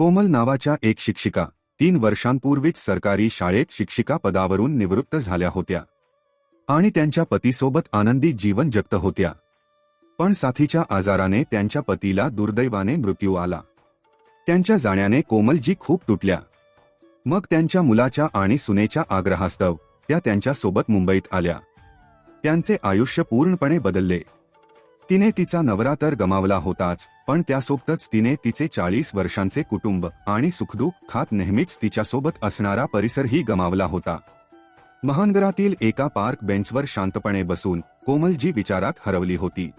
कोमल नावाच्या एक शिक्षिका तीन वर्षांपूर्वीच सरकारी शाळेत शिक्षिका पदावरून निवृत्त झाल्या होत्या. आणि त्यांच्या पतीसोबत आनंदी जीवन जगत होत्या. पण साथीच्या आजाराने त्यांच्या पतीला दुर्दैवाने मृत्यू आला. त्यांच्या जाण्याने कोमलजी खूप तुटल्या. मग त्यांच्या मुलाच्या आणि सुनेच्या आग्रहास्तव त्या त्यांच्यासोबत मुंबईत आल्या. त्यांचे आयुष्य पूर्णपणे बदलले. तिने तिचा नवरा तर गमावला होताच पण त्यासोबतच तिने तिचे चाळीस वर्षांचे कुटुंब आणि सुखदुःख खात नेहमीच तिच्यासोबत असणारा परिसरही गमावला होता. महानगरातील एका पार्क बेंचवर शांतपणे बसून कोमलजी विचारात हरवली होती.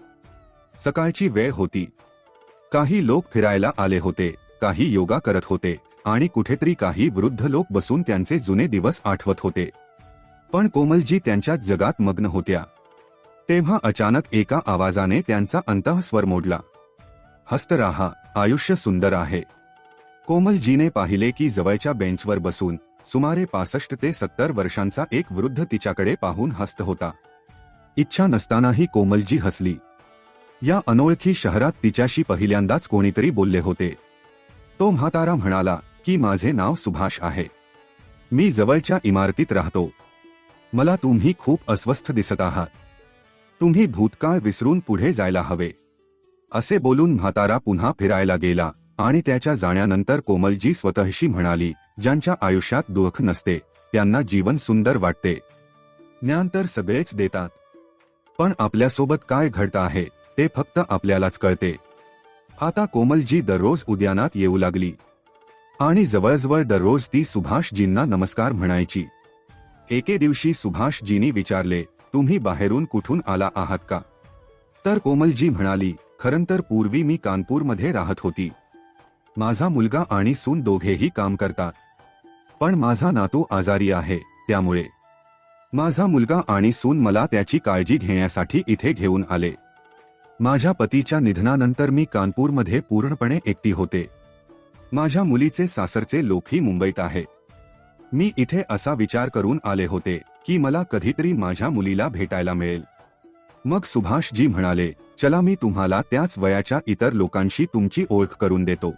सकाळची वेळ होती. काही लोक फिरायला आले होते काही योगा करत होते आणि कुठेतरी काही वृद्ध लोक बसून त्यांचे जुने दिवस आठवत होते. पण कोमलजी त्यांच्या जगात मग्न होत्या. तेव्हा अचानक एका आवाजाने त्यांचा अंतःस्वर मोडला. हस्त राहा आयुष्य सुंदर आहे. कोमलजीने पाहिले की जवळच्या बेंचवर बसून सुमारे पासष्ट ते सत्तर वर्षांचा एक वृद्ध तिच्याकडे पाहून हस्त होता. इच्छा नसतानाही कोमलजी हसली. या अनोळखी शहरात तिच्याशी पहिल्यांदाच कोणीतरी बोलले होते. तो म्हातारा म्हणाला की माझे नाव सुभाष आहे. मी जवळच्या इमारतीत राहतो. मला तुम्ही खूप अस्वस्थ दिसत आहात. तुम्ही भूतकाळ विसरून पुढे जायला हवे. असे बोलून म्हातारा पुन्हा फिरायला गेला आणि त्याच्या जाण्यानंतर कोमलजी स्वतःशी म्हणाली ज्यांच्या आयुष्यात दुःख नसते त्यांना जीवन सुंदर वाटते. ज्ञान तर सगळेच देतात. पण आपल्यासोबत काय घडतं आहे ते फक्त आपल्यालाच कळते. आता कोमलजी दररोज उद्यानात येऊ लागली. आणि जवळजवळ दररोज ती सुभाषजींना नमस्कार म्हणायची. एके दिवशी सुभाषजींनी विचारले तुम्ही बाहेरून कुठून आला आहात का? तर कोमलजी म्हणाली खरं तर पूर्वी मी कानपूरमध्ये राहत होती. माझा मुलगा आणि सून दोघेही काम करतात. पण माझा नातू आजारी आहे त्यामुळे. माझा मुलगा आणि सून मला त्याची काळजी घेण्यासाठी इथे घेऊन आले. माझ्या पतीच्या निधनानंतर मी कानपूरमध्ये पूर्णपणे एकटी होते. माझ्या मुलीचे सासरचे लोकही मुंबईत आहे. मी इथे असा विचार करून आले होते. की मला कधीतरी माझ्या मुलीला भेटायला मिळेल. मग सुभाषजी म्हणाले चला मी तुम्हाला त्याच वयाच्या इतर लोकांशी तुमची ओळख करून देतो.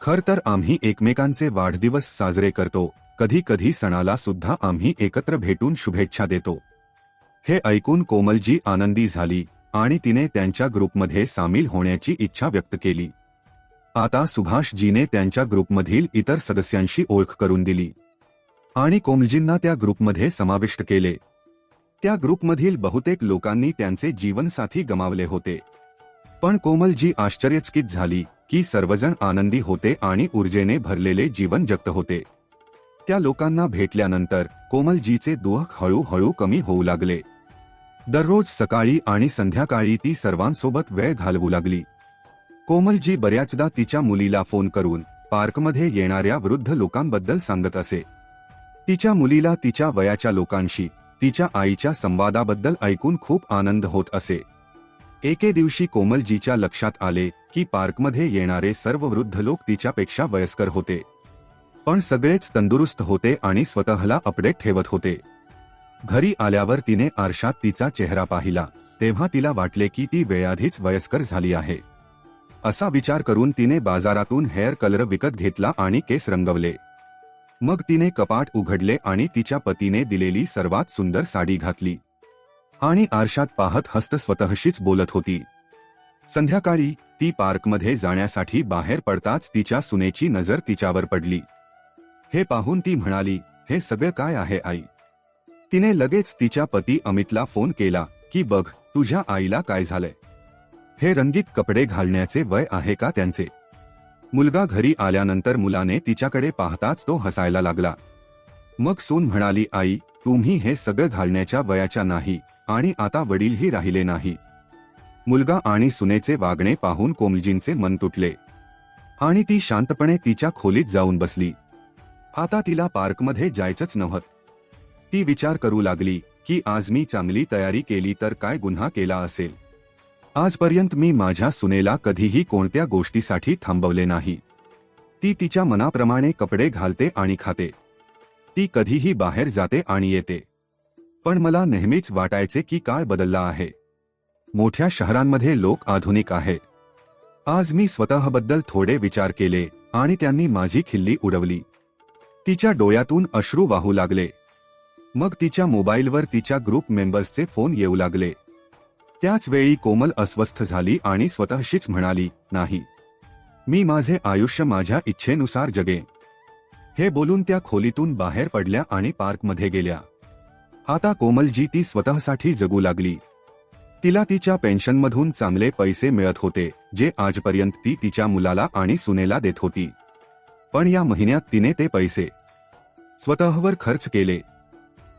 खर तर आम्ही एकमेकांचे वाढदिवस साजरे करतो. कधी कधी सणाला सुद्धा आम्ही एकत्र भेटून शुभेच्छा देतो. हे ऐकून कोमलजी आनंदी झाली आणि तिने त्यांच्या ग्रुपमध्ये सामील होण्याची इच्छा व्यक्त केली. आता सुभाषजीने त्यांच्या ग्रुपमधील इतर सदस्यांशी ओळख करून दिली. आणि कोमलजींना त्या ग्रुपमध्ये समाविष्ट केले. त्या ग्रुपमधील बहुतेक लोकांनी त्यांचे जीवनसाथी गमावले होते. पण कोमलजी आश्चर्यचकित झाली की सर्वजण आनंदी होते आणि ऊर्जेने भरलेले जीवन जगत होते. त्या लोकांना भेटल्यानंतर कोमलजीचे दुःख हळूहळू कमी होऊ लागले. दररोज सकाळी आणि संध्याकाळी ती सर्वांसोबत वेळ घालवू लागली. कोमलजी बऱ्याचदा तिच्या मुलीला फोन करून पार्कमध्ये येणाऱ्या वृद्ध लोकांबद्दल सांगत असे. तिच्या मुलीला तिच्या वयाच्या लोकांशी तिच्या आईच्या संवादाबद्दल ऐकून खूप आनंद होत असे. एके दिवशी कोमलजीच्या लक्षात आले की पार्कमध्ये येणारे सर्व वृद्ध लोक तिच्यापेक्षा वयस्कर होते. पण सगळेच तंदुरुस्त होते आणि स्वतःला अपडेट ठेवत होते. घरी आल्यावर तिने आरशात तिचा चेहरा पाहिला तेव्हा तिला वाटले की ती वेळाधीच वयस्कर झाली आहे. असा विचार करून तिने बाजारातून हेअर कलर विकत घेतला आणि केस रंगवले. मग तिने कपाट उघडले आणि तिच्या पतीने दिलेली सर्वात सुंदर साडी घातली. आणि आरशात पाहत हस्त स्वतःशीच बोलत होती. संध्याकाळी ती पार्कमध्ये जाण्यासाठी बाहेर पडताच तिच्या सुनेची नजर तिच्यावर पडली. हे पाहून ती म्हणाली हे सगळं काय आहे आई तिने लगेच तिच्या पती अमितला फोन केला की बघ तुझ्या आईला काय झालंय? हे रंगीत कपडे घालण्याचे वय आहे का त्यांचे? मुलगा घरी आल्यानंतर मुलाने तिच्याकडे पाहताच तो हसायला लागला. मग सून म्हणाली आई तुम्ही हे सगळं घालण्याच्या वयाच्या नाही आणि आता वडीलही राहिले नाही. मुलगा आणि सुनेचे वागणे पाहून कोमलजींचे मन तुटले. आणि ती शांतपणे तिच्या खोलीत जाऊन बसली. आता तिला पार्कमध्ये जायचंच नव्हत. ती विचार करू लागली की आज मी चांगली तयारी केली तर काय गुन्हा केला असेल? आजपर्यंत मी माझ्या सुनेला कधीही कोणत्या गोष्टीसाठी थांबवले नाही. ती तिच्या मनाप्रमाणे कपडे घालते आणि खाते. ती कधीही बाहेर जाते आणि येते. पण मला नेहमीच वाटायचे की काय बदलला आहे. मोठ्या शहरांमध्ये लोक आधुनिक आहेत आज मी स्वतःबद्दल थोडे विचार केले आणि त्यांनी माझी खिल्ली उडवली. तिच्या डोळ्यातून अश्रू वाहू लागले. मग तिच्या मोबाईलवर तिच्या ग्रुप मेंबर्सचे फोन येऊ लागले. त्याच वेळी कोमल अस्वस्थ झाली आणि स्वतःशीच म्हणाली नाही. मी माझे आयुष्य माझ्या इच्छेनुसार जगे हे बोलून त्या खोलीतून बाहेर पडल्या आणि पार्कमध्ये गेल्या. आता कोमलजी ती स्वतःसाठी जगू लागली. तिला तिच्या पेन्शनमधून चांगले पैसे मिळत होते जे आजपर्यंत ती तिच्या मुलाला आणि सुनेला देत होती. पण या महिन्यात तिने ते पैसे स्वतःवर खर्च केले.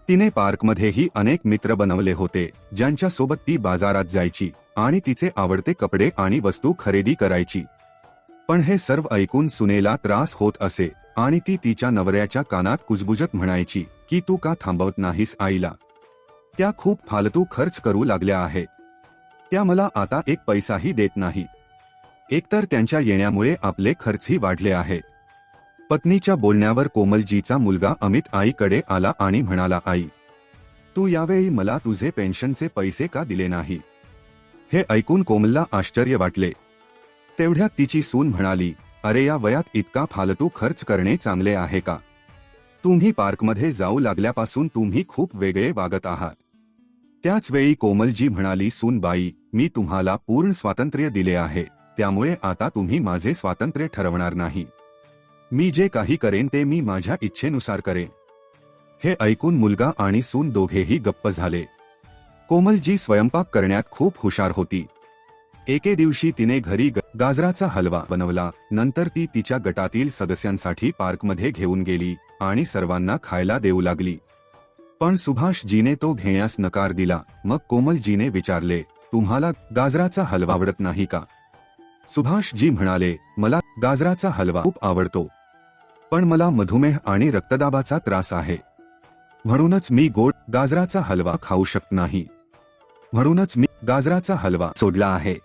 तिने पार्कमध्येही अनेक मित्र बनवले होते ज्यांच्यासोबत ती बाजारात जायची आणि तिचे आवडते कपडे आणि वस्तू खरेदी करायची. पण हे सर्व ऐकून सुनेला त्रास होत असे आणि ती तिच्या नवऱ्याच्या कानात कुजबुजत म्हणायची की तू का थांबवत नाहीस आईला? त्या खूप फालतू खर्च करू लागल्या आहेत. त्या मला आता एक पैसाही देत नाही. एकतर त्यांच्या येण्यामुळे आपले खर्चही वाढले आहेत. पत्नीच्या बोलण्यावर कोमलजीचा मुलगा अमित आईकडे आला आणि म्हणाला आई तू यावेळी मला तुझे पेन्शनचे पैसे का दिले नाही हे ऐकून कोमलला आश्चर्य वाटले. तेवढ्यात तिची सून म्हणाली अरे या वयात इतका फालतू खर्च करणे चांगले आहे का? तुम्ही पार्कमध्ये जाऊ लागल्यापासून तुम्ही खूप वेगळे वागत आहात त्याच वेळी कोमलजी म्हणाली सूनबाई मी तुम्हाला पूर्ण स्वातंत्र्य दिले आहे त्यामुळे आता तुम्ही माझे स्वातंत्र्य ठरवणार नाही. मी जे काही करेन ते मी माझ्या इच्छेनुसार करेन. हे ऐकून मुलगा आणि सून दोघेही गप्प झाले. कोमलजी स्वयंपाक करण्यात खूप हुशार होती. एके दिवशी तिने घरी गाजराचा हलवा बनवला नंतर ती तिच्या गटातील सदस्यांसाठी पार्कमध्ये घेऊन गेली आणि सर्वांना खायला देऊ लागली. पण सुभाषजीने तो घेण्यास नकार दिला. मग कोमलजीने विचारले तुम्हाला गाजराचा हलवा आवडत नाही का? सुभाषजी म्हणाले मला गाजराचा हलवा खूप आवडतो. पण मला मधुमेह आणि रक्तदाबाचा त्रास आहे. म्हणूनच मी गोड गाजराचा हलवा खाऊ शकत नाही. म्हणूनच मी गाजराचा हलवा सोडला आहे.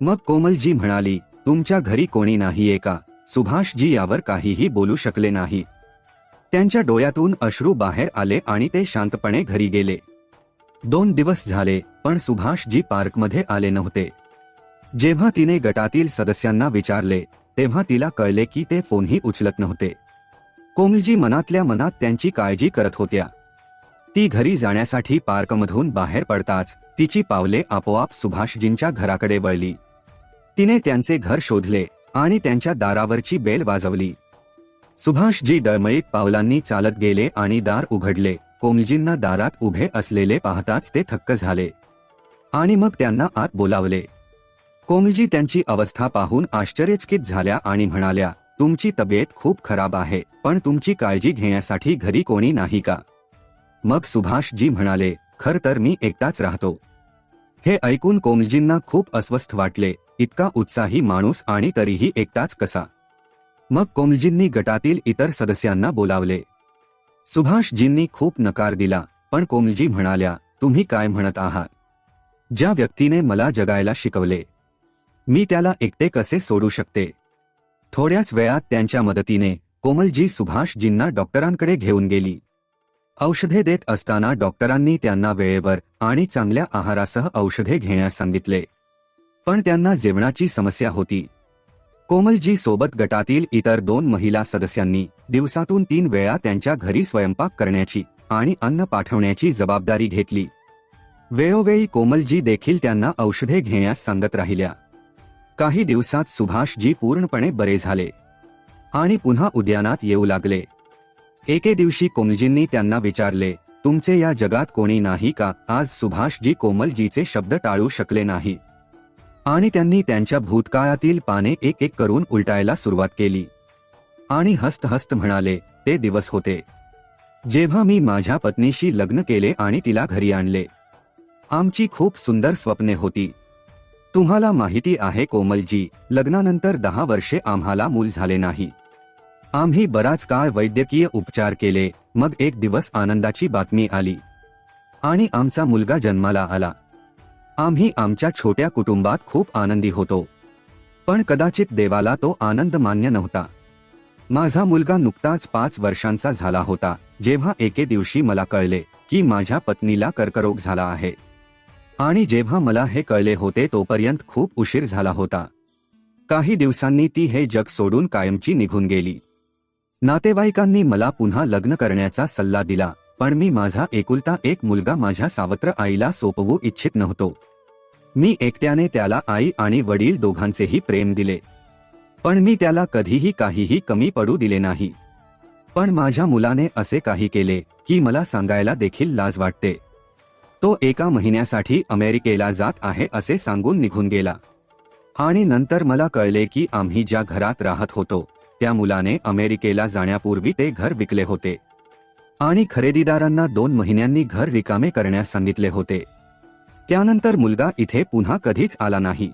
मग कोमलजी म्हणाली तुमच्या घरी कोणी नाहीये का? सुभाषजी यावर काहीही बोलू शकले नाही. त्यांच्या डोळ्यातून अश्रू बाहेर आले आणि ते शांतपणे घरी गेले. दोन दिवस झाले पण सुभाषजी पार्कमध्ये आले नव्हते. जेव्हा तिने गटातील सदस्यांना विचारले तेव्हा तिला कळले की ते फोनही उचलत नव्हते. कोमलजी मनातल्या मनात त्यांची काळजी करत होत्या. ती घरी जाण्यासाठी पार्कमधून बाहेर पडताच तिची पावले आपोआप सुभाषजींच्या घराकडे वळली. तिने त्यांचे घर शोधले आणि त्यांच्या दारावरची बेल वाजवली. सुभाषजी डळमळीत पावलांनी चालत गेले आणि दार उघडले. कोमलजींना दारात उभे असलेले पाहताच ते थक्क झाले. आणि मग त्यांना आत बोलावले. कोमीजी त्यांची अवस्था पाहून आश्चर्यचकित झाल्या आणि म्हणाल्या तुमची तब्येत खूप खराब आहे पण तुमची काळजी घेण्यासाठी घरी कोणी नाही का? मग सुभाषजी म्हणाले खर तर मी एकटाच राहतो. हे ऐकून कोमजींना खूप अस्वस्थ वाटले इतका उत्साही माणूस आणि तरीही एकटाच कसा? मग कोमजींनी गटातील इतर सदस्यांना बोलावले. सुभाषजींनी खूप नकार दिला पण कोमजी म्हणाल्या तुम्ही काय म्हणत आहात? ज्या व्यक्तीने मला जगायला शिकवले मी त्याला एकटे कसे सोडू शकते? थोड्याच वेळात त्यांच्या मदतीने कोमलजी सुभाषजींना डॉक्टरांकडे घेऊन गेली. औषधे देत असताना डॉक्टरांनी त्यांना वेळेवर आणि चांगल्या आहारासह औषधे घेण्यास सांगितले. पण त्यांना जेवणाची समस्या होती. कोमलजी सोबत गटातील इतर दोन महिला सदस्यांनी दिवसातून तीन वेळा त्यांच्या घरी स्वयंपाक करण्याची आणि अन्न पाठवण्याची जबाबदारी घेतली. वेळोवेळी कोमलजी देखील त्यांना औषधे घेण्यास सांगत राहिल्या. काही दिवसात सुभाषजी पूर्णपणे बरे झाले. आणि पुन्हा उद्यानात येऊ लागले. एके दिवशी कोमलजींनी त्यांना विचारले तुमचे या जगात कोणी नाही का? आज सुभाषजी कोमलजीचे शब्द टाळू शकले नाही. आणि त्यांनी त्यांच्या भूतकाळातील पाने एक एक करून उलटायला सुरुवात केली. आणि हस्त हस्त म्हणाले ते दिवस होते. जेव्हा मी माझ्या पत्नीशी लग्न केले आणि तिला घरी आणले. आमची खूप सुंदर स्वप्ने होती. तुम्हाला माहिती आहे कोमलजी लग्नानंतर दहा वर्षे आम्हाला मूल झाले नाही. आम्ही बराच काळ वैद्यकीय उपचार केले मग एक दिवस आनंदाची बातमी आली. आणि आमचा मुलगा जन्माला आला. आम्ही आमच्या छोट्या कुटुंबात खूप आनंदी होतो. पण कदाचित देवाला तो आनंद मान्य नव्हता. माझा मुलगा नुकताच पाच वर्षांचा झाला होता जेव्हा एके दिवशी मला कळले की माझ्या पत्नीला कर्करोग झाला आहे. आणि जेव्हा मला हे कळले होते तोपर्यंत खूप उशीर झाला होता. काही दिवसांनी ती हे जग सोडून कायमची निघून गेली. नातेवाईकांनी मला पुन्हा लग्न करण्याचा सल्ला दिला पण मी माझा एकुलता एक मुलगा माझ्या सावत्र आईला सोपवू इच्छित नव्हतो. मी एकट्याने त्याला आई आणि वडील दोघांचेही प्रेम दिले. पण मी त्याला कधीही काहीही कमी पडू दिले नाही. पण माझ्या मुलाने असे काही केले की मला सांगायला देखील लाज वाटते. तो एका महिन्यासाठी अमेरिकेला जात आहे असे सांगून निघून गेला. आणि नंतर मला कळले की आम्ही ज्या घरात राहत होतो त्या मुलाने अमेरिकेला जाण्यापूर्वी ते घर विकले होते. आणि खरेदीदारांना दोन महिन्यांनी घर रिकामे करण्यास सांगितले होते. त्यानंतर मुलगा इथे पुन्हा कधीच आला नाही.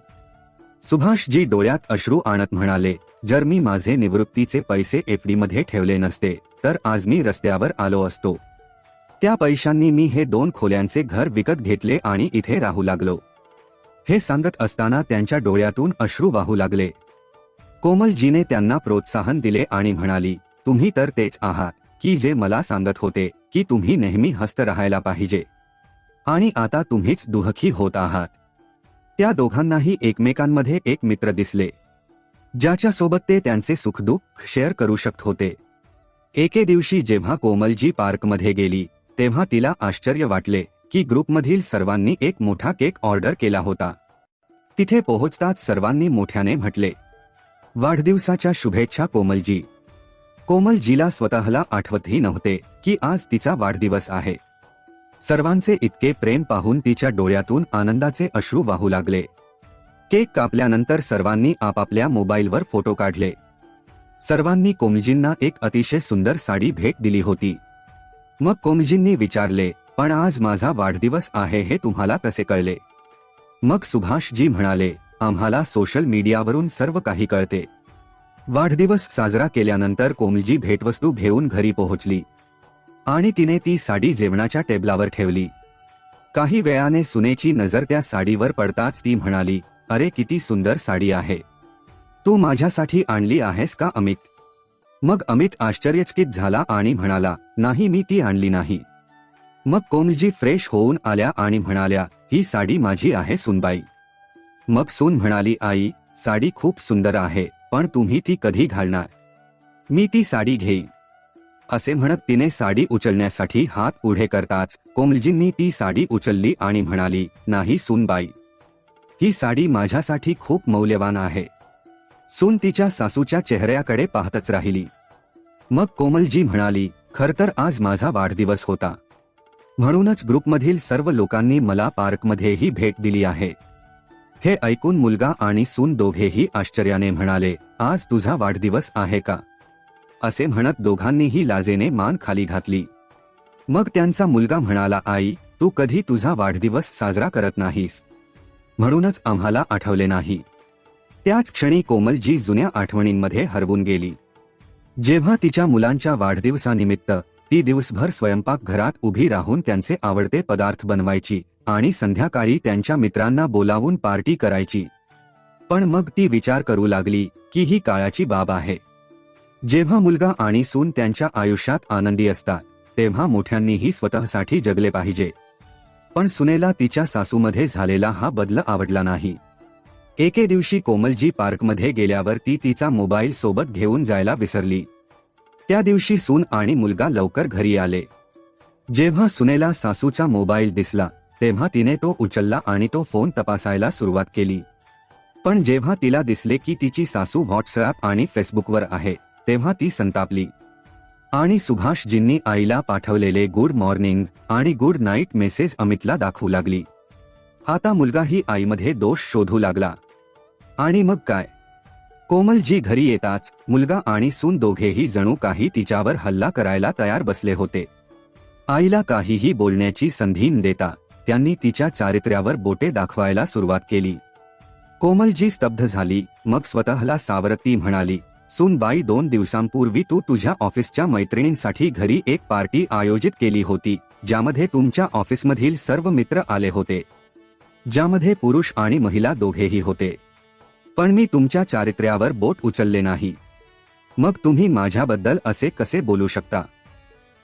सुभाषजी डोळ्यात अश्रू आणत म्हणाले जर मी माझे निवृत्तीचे पैसे एफडीमध्ये ठेवले नसते तर आज मी रस्त्यावर आलो असतो. त्या पैशांनी मी हे दोन खोल्यांचे घर विकत घेतले आणि इथे राहू लागलो. हे सांगत असताना त्यांच्या डोळ्यातून अश्रू वाहू लागले. कोमलजीने त्यांना प्रोत्साहन दिले आणि म्हणाली तुम्ही तर तेच आहात की जे मला सांगत होते की तुम्ही नेहमी हस्त राहायला पाहिजे. आणि आता तुम्हीच दुहखी होत आहात. त्या दोघांनाही एकमेकांमध्ये एक मित्र दिसले. ज्याच्यासोबत ते त्यांचे सुखदुःख शेअर करू शकत होते. एके दिवशी जेव्हा कोमलजी पार्कमध्ये गेली तेव्हा तिला आश्चर्य वाटले की ग्रुपमधील सर्वांनी एक मोठा केक ऑर्डर केला होता. तिथे पोहोचताच सर्वांनी मोठ्याने म्हटले वाढदिवसाच्या शुभेच्छा कोमलजी. कोमलजीला स्वतःला आठवतही नव्हते की आज तिचा वाढदिवस आहे. सर्वांचे इतके प्रेम पाहून तिच्या डोळ्यातून आनंदाचे अश्रू वाहू लागले. केक कापल्यानंतर सर्वांनी आपापल्या मोबाईलवर फोटो काढले. सर्वांनी कोमलजींना एक अतिशय सुंदर साडी भेट दिली होती. मग कोमजींनी विचारले पण आज माझा वाढदिवस आहे हे तुम्हाला कसे कळले? मग सुभाषजी म्हणाले आम्हाला सोशल मीडियावरून सर्व काही कळते. वाढदिवस साजरा केल्यानंतर कोमलजी भेटवस्तू घेऊन घरी पोहोचली. आणि तिने ती साडी जेवणाच्या टेबलावर ठेवली. काही वेळाने सुनेची नजर त्या साडीवर पडताच ती म्हणाली अरे किती सुंदर साडी आहे. तू माझ्यासाठी आणली आहेस का अमित? मग अमित आश्चर्यचकित झाला आणि म्हणाला नाही मी ती आणली नाही. मग कोमलजी फ्रेश होऊन आल्या आणि म्हणाल्या ही साडी माझी आहे सुनबाई. मग सून म्हणाली आई साडी खूप सुंदर आहे पण तुम्ही ती कधी घालणार? मी ती साडी घेईन. असे म्हणत तिने साडी उचलण्यासाठी हात पुढे करताच कोमलजींनी ती साडी उचलली आणि म्हणाली नाही सुनबाई ही साडी माझ्यासाठी खूप मौल्यवान आहे सून तिच्या सासूच्या चेहऱ्याकडे पाहतच राहिली. मग कोमलजी म्हणाली खर तर आज माझा वाढदिवस होता. म्हणूनच ग्रुपमधील सर्व लोकांनी मला पार्कमध्येही भेट दिली आहे. हे ऐकून मुलगा आणि सून दोघेही आश्चर्याने म्हणाले आज तुझा वाढदिवस आहे का? असे म्हणत दोघांनीही लाजेने मान खाली घातली. मग त्यांचा मुलगा म्हणाला आई तू कधी तुझा वाढदिवस साजरा करत नाहीस. म्हणूनच आम्हाला आठवले नाही. त्याच क्षणी कोमलजी जुन्या आठवणींमध्ये हरवून गेली. जेव्हा तिच्या मुलांच्या वाढदिवसानिमित्त ती दिवसभर स्वयंपाक घरात उभी राहून त्यांचे आवडते पदार्थ बनवायची आणि संध्याकाळी त्यांच्या मित्रांना बोलावून पार्टी करायची. पण मग ती विचार करू लागली की ही काळाची बाब आहे. जेव्हा मुलगा आणि सून त्यांच्या आयुष्यात आनंदी असतात तेव्हा मोठ्यांनीही स्वतःसाठी जगले पाहिजे. पण सुनेला तिच्या सासूमध्ये झालेला हा बदल आवडला नाही. एके दिवशी कोमलजी पार्कमध्ये गेल्यावर ती तिचा मोबाईल सोबत घेऊन जायला विसरली. त्या दिवशी सून आणि मुलगा लवकर घरी आले. जेव्हा सुनेला सासूचा मोबाईल दिसला तेव्हा तिने तो उचलला आणि तो फोन तपासायला सुरुवात केली. पण जेव्हा तिला दिसले की तिची सासू व्हॉट्सअप आणि फेसबुकवर आहे तेव्हा ती संतापली. आणि सुभाषजींनी आईला पाठवलेले गुड मॉर्निंग आणि गुड नाईट मेसेज अमितला दाखवू लागली. आता मुलगाही आईमध्ये दोष शोधू लागला. आणि मग काय? कोमलजी घरी येताच मुलगा आणि सून दोघेही जणू काही तिच्यावर हल्ला करायला तयार बसले होते. आईला काहीही बोलण्याची संधी न देता त्यांनी तिच्या चारित्र्यावर बोटे दाखवायला सुरुवात केली. कोमलजी स्तब्ध झाली मग स्वतःला सावरती म्हणाली सूनबाई दोन दिवसांपूर्वी तू तुझ्या ऑफिसच्या मैत्रिणींसाठी घरी एक पार्टी आयोजित केली होती ज्यामध्ये तुमच्या ऑफिसमधील सर्व मित्र आले होते. ज्यामध्ये पुरुष आणि महिला दोघेही होते. पण मी तुमच्या चारित्र्यावर बोट उचलले नाही. मग तुम्ही माझ्याबद्दल असे कसे बोलू शकता?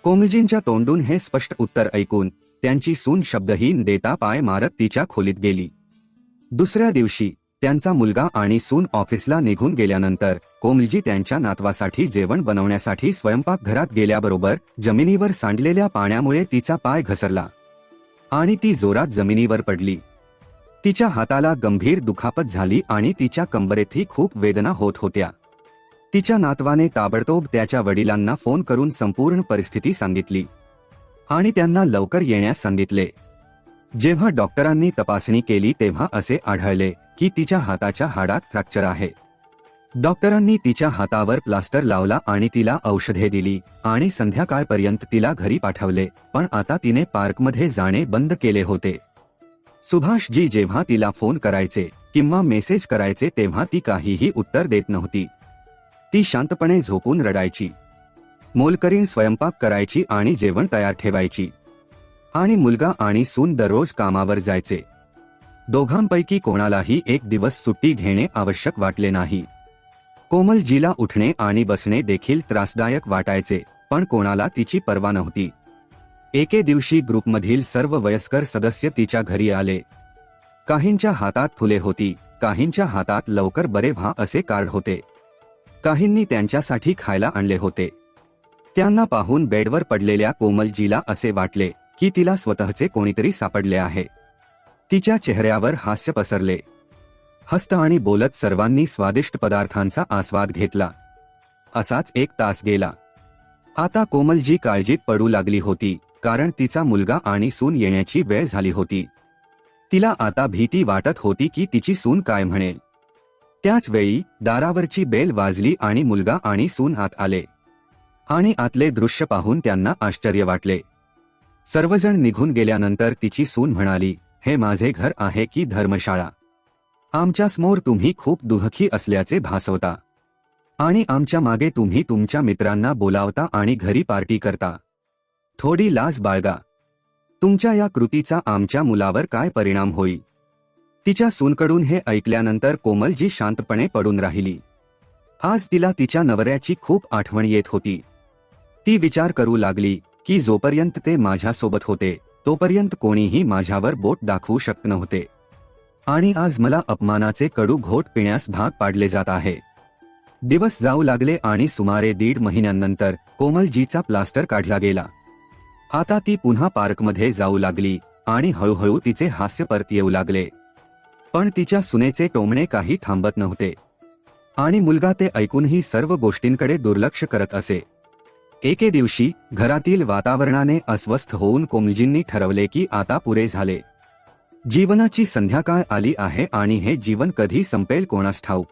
कोमलजींच्या तोंडून हे स्पष्ट उत्तर ऐकून त्यांची सून शब्दहीन देता पाय मारत तिच्या खोलीत गेली. दुसऱ्या दिवशी त्यांचा मुलगा आणि सून ऑफिसला निघून गेल्यानंतर कोमलजी त्यांच्या नातवासाठी जेवण बनवण्यासाठी स्वयंपाकघरात गेल्याबरोबर जमिनीवर सांडलेल्या पाण्यामुळे तिचा पाय घसरला. आणि ती जोरात जमिनीवर पडली. तिच्या हाताला गंभीर दुखापत झाली आणि तिच्या कंबरेतही खूप वेदना होत होत्या. तिच्या नातवाने ताबडतोब त्याच्या वडिलांना फोन करून संपूर्ण परिस्थिती सांगितली. आणि त्यांना लवकर येण्यास सांगितले. जेव्हा डॉक्टरांनी तपासणी केली तेव्हा असे आढळले की तिच्या हाताच्या हाडात फ्रॅक्चर आहे. डॉक्टरांनी तिच्या हातावर प्लास्टर लावला आणि तिला औषधे दिली आणि संध्याकाळपर्यंत तिला घरी पाठवले पण आता तिने पार्कमध्ये जाणे बंद केले होते. सुभाषजी जेव्हा तिला फोन करायचे किंवा मेसेज करायचे तेव्हा ती काहीही उत्तर देत नव्हती. ती शांतपणे झोपून रडायची. मोलकरीण स्वयंपाक करायची आणि जेवण तयार ठेवायची. आणि मुलगा आणि सून दररोज कामावर जायचे. दोघांपैकी कोणालाही एक दिवस सुट्टी घेणे आवश्यक वाटले नाही. कोमलजीला उठणे आणि बसणे देखील त्रासदायक वाटायचे पण कोणाला तिची पर्वा नव्हती. एके दिवशी ग्रुपमधील सर्व वयस्कर सदस्य तिच्या घरी आले. काहींच्या हातात फुले होती काहींच्या हातात लवकर बरे व्हा असे कार्ड होते. काहींनी त्यांच्यासाठी खायला आणले होते. त्यांना पाहून बेडवर पडलेल्या कोमलजीला असे वाटले की तिला स्वतःचे कोणीतरी सापडले आहे. तिच्या चेहऱ्यावर हास्य पसरले. हस्त आणि बोलत सर्वांनी स्वादिष्ट पदार्थांचा आस्वाद घेतला. असाच एक तास गेला. आता कोमलजी काळजीत पडू लागली होती. कारण तिचा मुलगा आणि सून येण्याची वेळ झाली होती. तिला आता भीती वाटत होती की तिची सून काय म्हणेल. त्याच वेळी दारावरची बेल वाजली आणि मुलगा आणि सून आत आले. आणि आतले दृश्य पाहून त्यांना आश्चर्य वाटले. सर्वजण निघून गेल्यानंतर तिची सून म्हणाली हे माझे घर आहे की धर्मशाळा? आमच्यासमोर तुम्ही खूप दुःखी असल्याचे भासवता. आणि आमच्या मागे तुम्ही तुमच्या मित्रांना बोलावता आणि घरी पार्टी करता. थोडी लाज बाळगा. तुमच्या या कृतीचा आमच्या मुलावर काय परिणाम होईल? तिच्या सूनकडून हे ऐकल्यानंतर कोमलजी शांतपणे पडून राहिली. आज तिला तिच्या नवऱ्याची खूप आठवण येत होती. ती विचार करू लागली की जोपर्यंत ते माझ्यासोबत होते तोपर्यंत कोणीही माझ्यावर बोट दाखवू शकत नव्हते. आणि आज मला अपमानाचे कडू घोट पिण्यास भाग पाडले जात आहे. दिवस जाऊ लागले आणि सुमारे दीड महिन्यांनंतर कोमलजीचा प्लास्टर काढला गेला. आता ती पुन्हा पार्कमध्ये जाऊ लागली आणि हळूहळू तिचे हास्य परत येऊ लागले. पण तिच्या सुनेचे टोमणे काही थांबत नव्हते. आणि मुलगा ते ऐकूनही सर्व गोष्टींकडे दुर्लक्ष करत असे. एके दिवशी घरातील वातावरणाने अस्वस्थ होऊन कोमलजींनी ठरवले की आता पुरे झाले. जीवनाची संध्याकाळ आली आहे आणि हे जीवन कधी संपेल कोणास ठाऊक?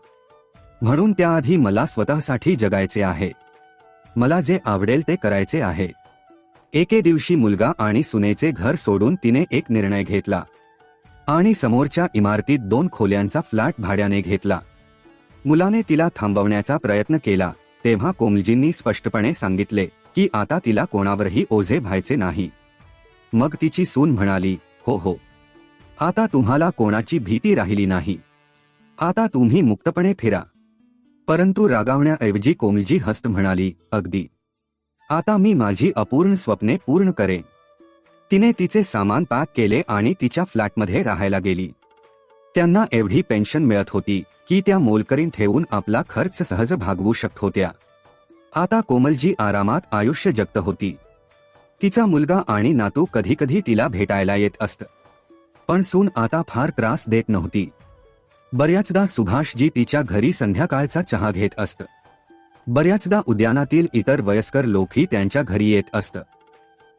म्हणून त्याआधी मला स्वतःसाठी जगायचे आहे. मला जे आवडेल ते करायचे आहे. एके दिवशी मुलगा आणि सुनेचे घर सोडून तिने एक निर्णय घेतला. आणि समोरच्या इमारतीत दोन खोल्यांचा फ्लॅट भाड्याने घेतला. मुलाने तिला थांबवण्याचा प्रयत्न केला तेव्हा कोमलजींनी स्पष्टपणे सांगितले की आता तिला कोणावरही ओझे व्हायचे नाही. मग तिची सून म्हणाली हो हो. आता तुम्हाला कोणाची भीती राहिली नाही. आता तुम्ही मुक्तपणे फिरा. परंतु रागावण्याऐवजी कोमलजी हस्त म्हणाली अगदी. आता मी माझी अपूर्ण स्वप्ने पूर्ण करेन. तिने तिचे सामान पॅक केले आणि तिच्या फ्लॅटमध्ये राहायला गेली. त्यांना एवढी पेन्शन मिळत होती की त्या मोलकरीन ठेवून आपला खर्च सहज भागवू शकत होत्या. आता कोमलजी आरामात आयुष्य जगत होती. तिचा मुलगा आणि नातू कधी कधी तिला भेटायला येत असत. पण सून आता फार त्रास देत नव्हती. बऱ्याचदा सुभाषजी तिच्या घरी संध्याकाळचा चहा घेत असत. बऱ्याचदा उद्यानातील इतर वयस्कर लोकही त्यांच्या घरी येत असत.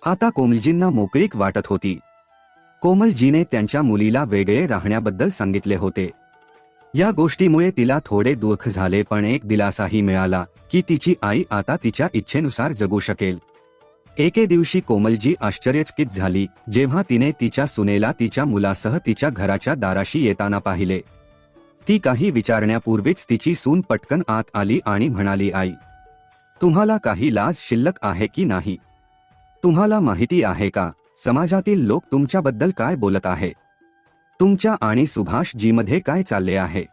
आता कोमलजींना मोकळीक वाटत होती. कोमलजीने त्यांच्या मुलीला वेगळे राहण्याबद्दल सांगितले होते. या गोष्टीमुळे तिला थोडे दुःख झाले पण एक दिलासाही मिळाला की तिची आई आता तिच्या इच्छेनुसार जगू शकेल. एके दिवशी कोमलजी आश्चर्यचकित झाली जेव्हा तिने तिच्या सुनेला तिच्या मुलासह तिच्या घराच्या दाराशी येताना पाहिले. ती काही विचारण्यापूर्वीच तिची सून पटकन आत आली आणि म्हणाली आई तुम्हाला काही लाज शिल्लक आहे की नाही? तुम्हाला माहिती आहे का समाजातील लोक तुमच्याबद्दल काय बोलत आहे? तुमच्या आणि सुभाषजीमध्ये काय चालले आहे?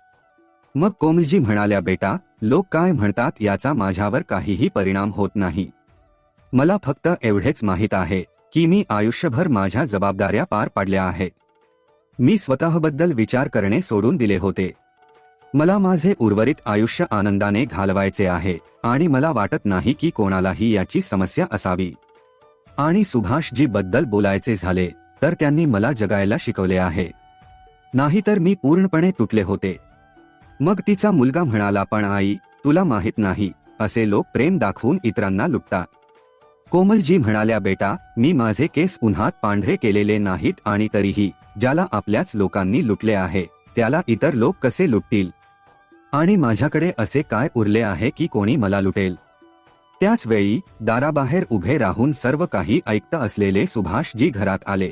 मग कोमलजी म्हणाल्या बेटा लोक काय म्हणतात याचा माझ्यावर काहीही परिणाम होत नाही. मला फक्त एवढेच माहीत आहे की मी आयुष्यभर माझ्या जबाबदाऱ्या पार पाडल्या आहे. मी स्वतःबद्दल विचार करणे सोडून दिले होते. मला माझे उर्वरित आयुष्य आनंदाने घालवायचे आहे आणि मला वाटत नाही की कोणालाही याची समस्या असावी. आणि सुभाषजी बद्दल बोलायचे झाले तर त्यांनी मला जगायला शिकवले आहे. नाहीतर मी पूर्णपणे तुटले होते. मग तिचा मुलगा म्हणाला पण आई तुला माहीत नाही असे लोक प्रेम दाखवून इतरांना लुटतात. कोमलजी म्हणाल्या बेटा मी माझे केस उन्हात पांढरे केलेले नाहीत आणि तरीही ज्याला आपल्याच लोकांनी लुटले आहे त्याला इतर लोक कसे लुटतील? आणि माझ्याकडे असे काय उरले आहे की कोणी मला लुटेल? त्याच वेळी दाराबाहेर उभे राहून सर्व काही ऐकत असलेले सुभाषजी घरात आले.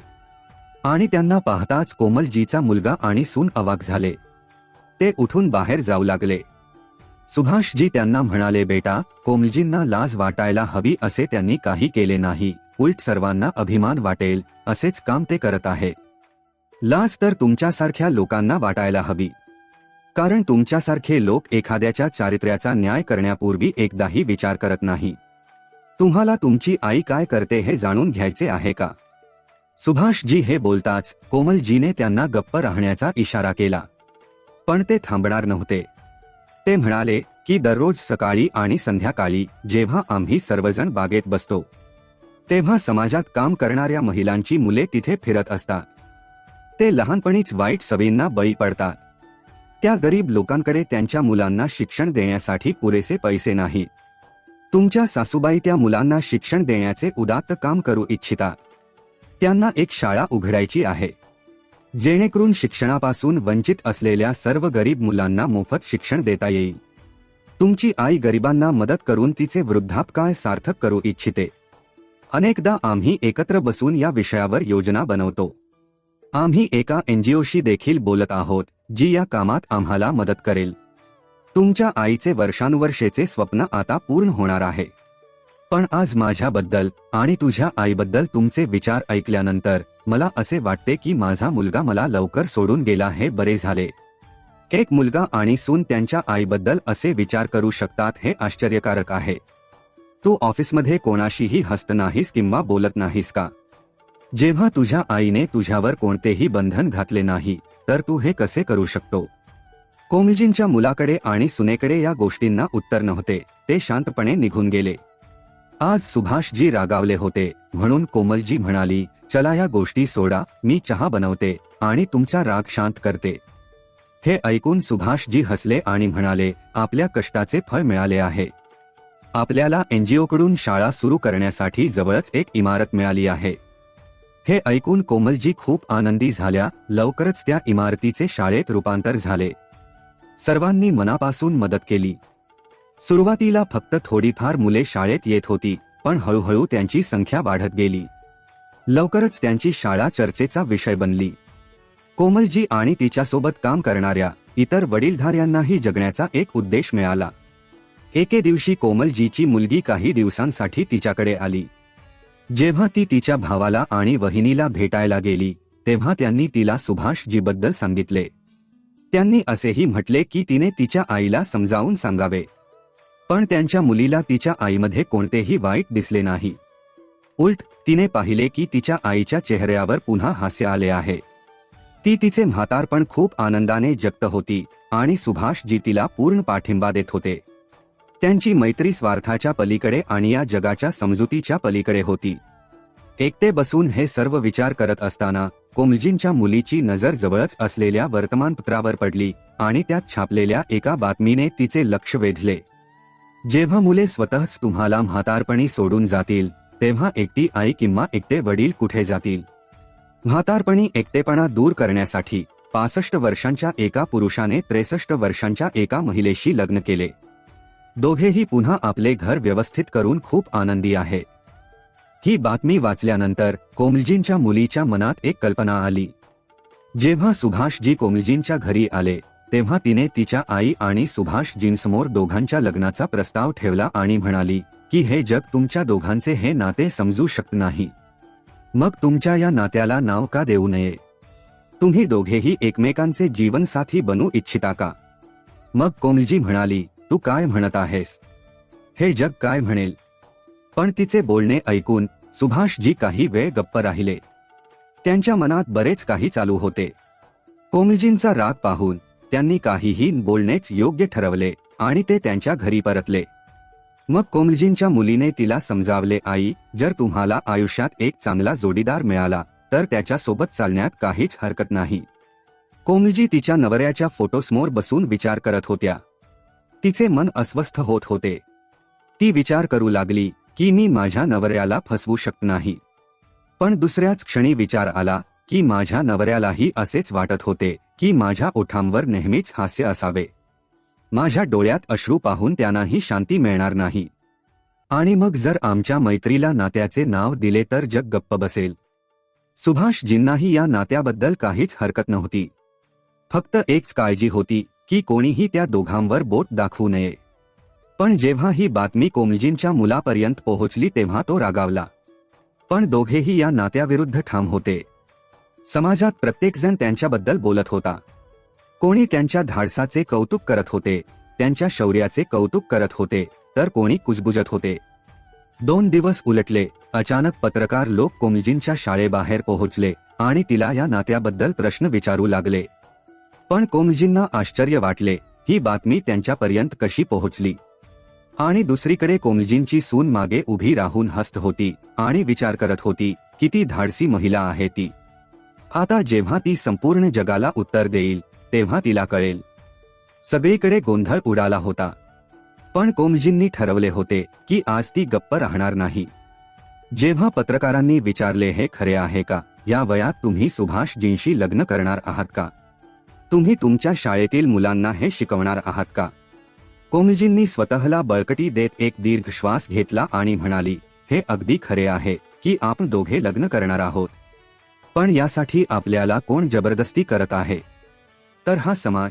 आणि त्यांना पाहताच कोमलजीचा मुलगा आणि सून अवाक झाले. ते उठून बाहेर जाऊ लागले. सुभाषजी त्यांना म्हणाले बेटा कोमलजींना लाज वाटायला हवी असे त्यांनी काही केले नाही. उलट सर्वांना अभिमान वाटेल असेच काम ते करत आहे. लाज तर तुमच्यासारख्या लोकांना वाटायला हवी. कारण तुमच्यासारखे लोक एखाद्याच्या चारित्र्याचा न्याय करण्यापूर्वी एकदाही विचार करत नाही. तुम्हाला तुमची आई काय करते हे जाणून घ्यायचे आहे का? सुभाषजी हे बोलताच कोमलजीने त्यांना गप्प राहण्याचा इशारा केला. पण ते थांबणार नव्हते. ते म्हणाले की दररोज सकाळी आणि संध्याकाळी जेव्हा आम्ही सर्वजण बागेत बसतो तेव्हा समाजात काम करणाऱ्या महिलांची मुले तिथे फिरत असतात. ते लहानपणीच वाईट सवयींना बळी पडतात. त्या गरीब लोकांकडे त्यांच्या मुलांना शिक्षण देण्यासाठी पुरेसे पैसे नाही. तुमच्या सासूबाई त्या मुलांना शिक्षण देण्याचे उदात्त काम करू इच्छितात त्यांना एक शाळा उघडायची आहे. जेणेकरून शिक्षणापासून वंचित असलेल्या सर्व गरीब मुलांना मोफत शिक्षण देता येईल. तुमची आई गरिबांना मदत करून तिचे वृद्धापकाळ सार्थक करू इच्छिते. अनेकदा आम्ही एकत्र बसून या विषयावर योजना बनवतो. आम्ही एका एनजीओशी देखील बोलत आहोत. जी या कामात आम्हाला मदत करेल. तुमच्या आईचे वर्षानुवर्षेचे स्वप्न आता पूर्ण होणार आहे. पण आज माझ्याबद्दल आणि तुझ्या आईबद्दल तुमचे विचार ऐकल्यानंतर मला असे वाटते की माझा मुलगा मला लवकर सोडून गेला हे बरे झाले. एक मुलगा आणि सून त्यांच्या आईबद्दल असे विचार करू शकतात हे आश्चर्यकारक आहे. तू ऑफिसमध्ये कोणाशीही हसत नाहीस किंवा बोलत नाहीस का? जेव्हा तुझ्या आईने तुझ्यावर कोणतेही बंधन घातले नाही तर तू हे कसे करू शकतो? कोमलजींच्या मुलाकडे आणि सुनेकडे या गोष्टींना उत्तर नव्हते. ते शांतपणे निघून गेले. आज सुभाषजी रागावले होते. म्हणून कोमलजी म्हणाली चला या गोष्टी सोडा. मी चहा बनवते आणि तुमचा राग शांत करते. हे ऐकून सुभाषजी हसले आणि म्हणाले आपल्या कष्टाचे फळ मिळाले आहे. आपल्याला एनजीओकडून शाळा सुरू करण्यासाठी जवळच एक इमारत मिळाली आहे. हे ऐकून कोमलजी खूप आनंदी झाल्या. लवकरच त्या इमारतीचे शाळेत रूपांतर झाले. सर्वांनी मनापासून मदत केली. सुरुवातीला फक्त थोडीफार मुले शाळेत येत होती पण हळूहळू त्यांची संख्या वाढत गेली. लवकरच त्यांची शाळा चर्चेचा विषय बनली. कोमलजी आणि तिच्यासोबत काम करणाऱ्या इतर वडीलधाऱ्यांनाही जगण्याचा एक उद्देश मिळाला. एके दिवशी कोमलजीची मुलगी काही दिवसांसाठी तिच्याकडे आली. जेव्हा ती तिच्या भावाला आणि वहिनीला भेटायला गेली तेव्हा त्यांनी तिला सुभाषजीबद्दल सांगितले. त्यांनी असेही म्हटले की तिने तिच्या आईला समजावून सांगावे. पण त्यांच्या मुलीला तिच्या आईमध्ये कोणतेही वाईट दिसले नाही. उलट तिने पाहिले की तिच्या आईच्या चेहऱ्यावर पुन्हा हास्य आले आहे. ती तिचे म्हातारपण खूप आनंदाने जगत होती आणि सुभाषजी तिला पूर्ण पाठिंबा देत होते. त्यांची मैत्री स्वार्थाच्या पलीकडे आणि या जगाच्या समजुतीच्या पलीकडे होती. एकटे बसून हे सर्व विचार करत असताना कोमलजींच्या मुलीची नजर जवळच असलेल्या वर्तमानपत्रावर पडली आणि त्यात छापलेल्या एका बातमीने तिचे लक्ष वेधले. जेव्हा मुले स्वतःच तुम्हाला म्हातारपणी सोडून जातील तेव्हा एकटी आई किंवा एकटे वडील कुठे जातील? म्हातारपणी एकटेपणा दूर करण्यासाठी पासष्ट वर्षांच्या एका पुरुषाने त्रेसष्ट वर्षांच्या एका महिलेशी लग्न केले. दोघेही पुन्हा आपले घर व्यवस्थित करून खूप आनंदी आहे. ही बातमी वाचल्यानंतर कोमलजींच्या मुलीच्या मनात एक कल्पना आली. जेव्हा सुभाषजी कोमलजींच्या घरी आले तेव्हा तिने तिच्या आई आणि सुभाषजींसमोर दोघांच्या लग्नाचा प्रस्ताव ठेवला आणि म्हणाली की हे जग तुमच्या दोघांचे हे नाते समजू शकत नाही. मग तुमच्या या नात्याला नाव का देऊ नये? तुम्ही दोघेही एकमेकांचे जीवनसाथी बनू इच्छिता का? मग कोमलजी म्हणाली तू काय म्हणत आहेस? हे जग काय म्हणेल? पण तिचे बोलणे ऐकून सुभाषजी काही वेळ गप्प राहिले. त्यांच्या मनात बरेच काही चालू होते. कोमलजींचा राग पाहून त्यांनी काहीही बोलणेच योग्य ठरवले आणि ते त्यांच्या घरी परतले. मग कोमलजींच्या मुलीने तिला समजावले आई जर तुम्हाला आयुष्यात एक चांगला जोडीदार मिळाला तर त्याच्यासोबत चालण्यात काहीच हरकत नाही. कोमलजी तिच्या नवऱ्याच्या फोटोसमोर बसून विचार करत होत्या. तिचे मन अस्वस्थ होत होते. ती विचार करू लागली की मी माझ्या नवऱ्याला फसवू शकत नाही. पण दुसऱ्याच क्षणी विचार आला की माझ्या नवऱ्यालाही असेच वाटत होते की माझ्या ओठांवर नेहमीच हास्य असावे. माझ्या डोळ्यात अश्रू पाहून त्यांनाही शांती मिळणार नाही. आणि मग जर आमच्या मैत्रीला नात्याचे नाव दिले तर जग गप्प बसेल. सुभाषजींनाही या नात्याबद्दल काहीच हरकत नव्हती. फक्त एकच काळजी होती की कोणीही त्या दोघांवर बोट दाखवू नये. पण जेव्हा ही बातमी कोमलजींच्या मुलापर्यंत पोहोचली तेव्हा तो रागावला. पण दोघेही या नात्याविरुद्ध ठाम होते. समाजात प्रत्येकजण त्यांच्याबद्दल बोलत होता. कोणी त्यांच्या धाडसाचे कौतुक करत होते त्यांच्या शौर्याचे कौतुक करत होते तर कोणी कुजबुजत होते. दोन दिवस उलटले अचानक पत्रकार लोक कोमलजींच्या शाळेबाहेर पोहोचले आणि तिला या नात्याबद्दल प्रश्न विचारू लागले. पण कोमजींना आश्चर्य वाटले. ही बातमी त्यांच्यापर्यंत कशी पोहोचली? आणि दुसरीकडे कोमजींची सून मागे उभी राहून हस्त होती आणि विचार करत होती किती धाडसी महिला आहे ती. आता जेव्हा ती संपूर्ण जगाला उत्तर देईल तेव्हा तिला कळेल. सगळीकडे गोंधळ उडाला होता. पण कोमजींनी ठरवले होते की आज ती गप्प राहणार नाही. जेव्हा पत्रकारांनी विचारले हे खरे आहे का? या वयात तुम्ही सुभाषजींशी लग्न करणार आहात का? तुम्ही तुमच्या शाळेतील मुलांना हे शिकवणार आहात का? कोमलजींनी स्वतःला बळकटी देत एक दीर्घ श्वास घेतला आणि म्हणाली हे अगदी खरे आहे की आपण दोघे लग्न करणार आहोत. पण यासाठी आपल्याला कोण जबरदस्ती करत आहे? तर हा समाज.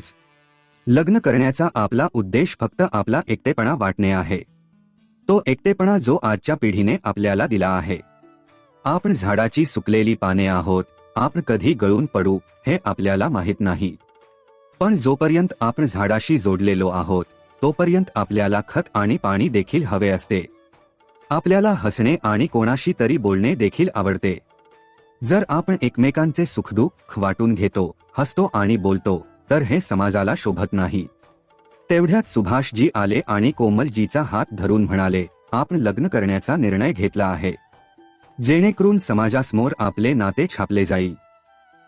लग्न करण्याचा आपला उद्देश फक्त आपला एकटेपणा वाटणे आहे. तो एकटेपणा जो आजच्या पिढीने आपल्याला दिला आहे. आपण झाडाची सुकलेली पाने आहोत आपण कधी गळून पडू हे आपल्याला माहीत नाही. पण जोपर्यंत आपण झाडाशी जोडलेलो आहोत तोपर्यंत आपल्याला खत आणि पाणी देखील हवे असते. आपल्याला हसणे आणि कोणाशी तरी बोलणे देखील आवडते. जर आपण एकमेकांचे सुखदुःख वाटून घेतो हसतो आणि बोलतो तर हे समाजाला शोभत नाही. तेवढ्यात सुभाषजी आले आणि कोमलजीचा हात धरून म्हणाले आपण लग्न करण्याचा निर्णय घेतला आहे. जेणेकरून समाजासमोर आपले नाते छापले जाईल.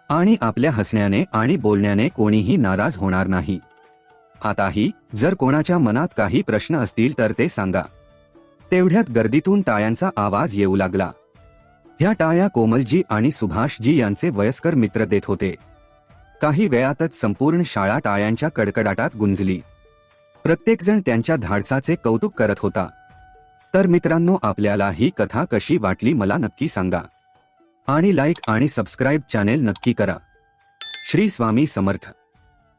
आणि आपल्या हसण्याने आणि बोलण्याने कोणीही नाराज होणार नाही. आताही जर कोणाच्या मनात काही प्रश्न असतील तर ते सांगा. तेवढ्यात गर्दीतून टाळ्यांचा आवाज येऊ लागला. ह्या टाळ्या कोमलजी आणि सुभाषजी यांचे वयस्कर मित्र देत होते. काही वेळातच संपूर्ण शाळा टाळ्यांच्या कडकडाटात गुंजली. प्रत्येकजण त्यांच्या धाडसाचे कौतुक करत होता. तर मित्रांनो आपल्याला ही कथा कशी वाटली मला नक्की सांगा. आणि लाईक आणि सबस्क्राईब चॅनेल नक्की करा. श्री स्वामी समर्थ.